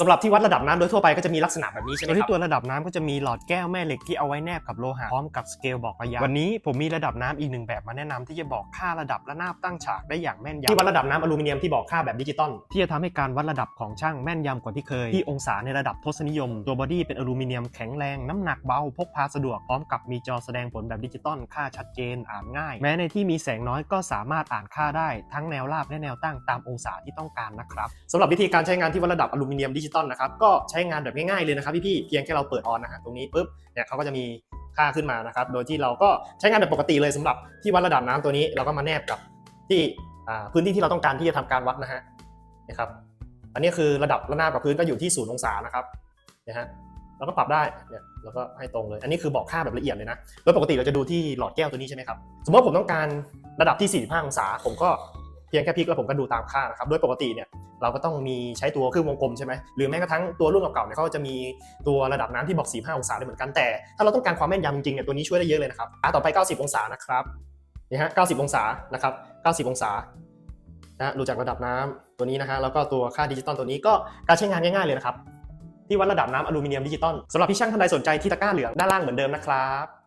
สำหรับที่วัดระดับน้ำโดยทั่วไปก็จะมีลักษณะแบบนี้ใช่ไหโดมยคที่รับตัวระดับน้ำก็จะมีหลอดแก้วแม่เหล็กที่เอาไว้แนบกับโลหะพร้อมกับสเกลบอกระยะ วันนี้ผมมีระดับน้ำอีกหนึ่งแบบมาแนะนำที่จะบอกค่าระดับและนาบตั้งฉากได้อย่างแม่นยำที่วัดระดับน้ำอลูมิเนียมที่บอกค่าแบบดิจิตอลที่จะทำให้การวัดระดับของช่างแม่นยำกว่าที่เคย ที่องศาในระดับทศนิยม ตัวบอดี้เป็นอลูมิเนียมแข็งแรงน้ำหนักเบาพกพาสะดวกพร้อมกับมีจอแสดงผลแบบดิจิตอลค่าชัดเจนอ่านง่าย แม้ในที่มีแสงน้อยก็สามารถอ่านค่าได้ทั้งแนวราบและแนวตั้งตามองศาที่ต้องการนะครับสำหรับวิธีการใช้งานที่วัดระดับอลูมิเนียมดิจิตอลนะครับก็ใช้งานแบบง่ายๆเลยนะครับพี่ๆเพียงแค่เราเปิดออนนะฮะตรงนี้ปุ๊บเนี่ยเขาก็จะมีค่าขึ้นมานะครับโดยที่เราก็ใช้งานแบบปกติเลยสำหรับที่วัดระดับน้ำตัวนี้ เราก็มาแนบกับที่พื้นที่ที่เราต้องการที่จะทำการวัดนะฮะนะครับอันนี้คือระดับระนาบกับพื้นก็อยู่ที่ศูนย์องศานะครับนะฮะเราก็ปรับได้เนี่ยเราก็ให้ตรงเลย อันนี้คือบอกค่าแบบละเอียดเลยนะโดยปกติเราจะดูที่หลอดแก้วตัวนี้ใช่ไหมครับสมมติว่าผมต้องการระดับที่ 45 องศา ผมก็ พียงแค่พลิกแล้วผมก็ดูตามค่านะครับโดยปกติเนี่ยเราก็ต้องมีใช้ตัวเครื่องวงกลมใช่ไหมหรือแม้กระทั่งตัวรุ่นเก่าๆเนี่ยเขาจะมีตัวระดับน้ำที่บอก 45 องศาได้เหมือนกันแต่ถ้าเราต้องการความแม่นยำจริงๆเนี่ยตัวนี้ช่วยได้เยอะเลยนะครับอะต่อไป 90 องศานะครับนี่ฮะ 90 องศานะครับ 90 องศานะฮะรู้จักระดับน้ำตัวนี้นะฮะแล้วก็ตัวค่าดิจิตอลตัวนี้ก็การใช้งานง่ายๆเลยนะครับที่วัดระดับน้ำอลูมิเนียมดิจิตอลสำหรับพี่ช่างท่านใดสนใจที่ตะกร้าเหลืองด้านล่างเหมือนเดิมนะครับ